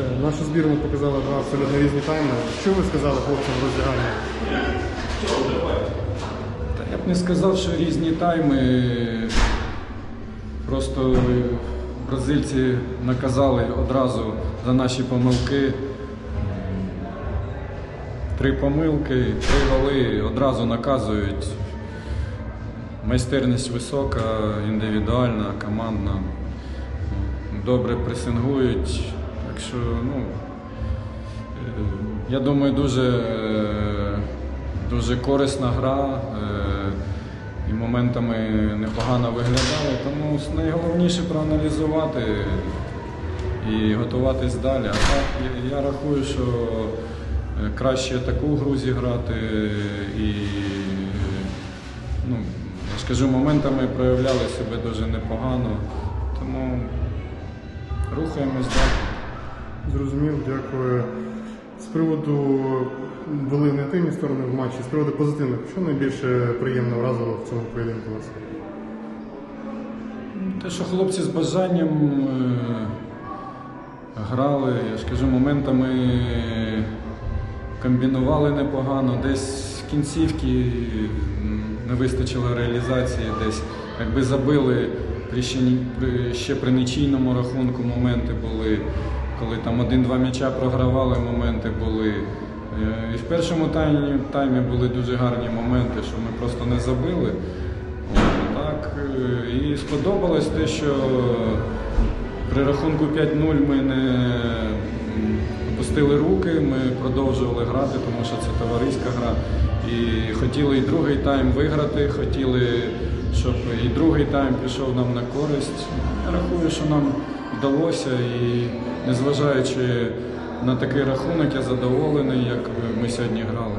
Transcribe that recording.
Е, Нашу збірну показали два абсолютно різні тайми. Що ви сказали хлопцям в роздяганні? Я б не сказав, що різні тайми. Просто бразильці наказали одразу за наші помилки. Три помилки, три голи одразу наказують. Майстерність висока, індивідуальна, командна. Добре пресингують. Що, ну, Е, Я думаю, дуже, дуже корисна гра е, і моментами непогано виглядали. Тому найголовніше проаналізувати і готуватись далі. А так я, рахую, що е, краще таку гру зіграти і ну, я моментами проявляли себе дуже непогано. Тому рухаємось далі. Зрозумів, дякую. З приводу були негативні сторони в матчі, з приводу позитивних, що найбільше приємно вразило в цьому поєдинку вас? Те, що хлопці з бажанням е, грали, я ж моментами комбінували непогано, десь кінцівки не вистачило реалізації, десь якби забили ще, при, нічийному рахунку моменти були, коли там один-два м'яча програвали, моменти були. Е, І в першому таймі, таймі були дуже гарні моменти, що ми просто не забили. Так, е, і сподобалось те, що при рахунку 5-0 ми не опустили руки, ми продовжували грати, тому що це товариська гра. І хотіли і другий тайм виграти, хотіли, щоб і другий тайм пішов нам на користь. Я рахую, що нам вдалося і незважаючи на такий рахунок, я задоволений, як ми сьогодні грали.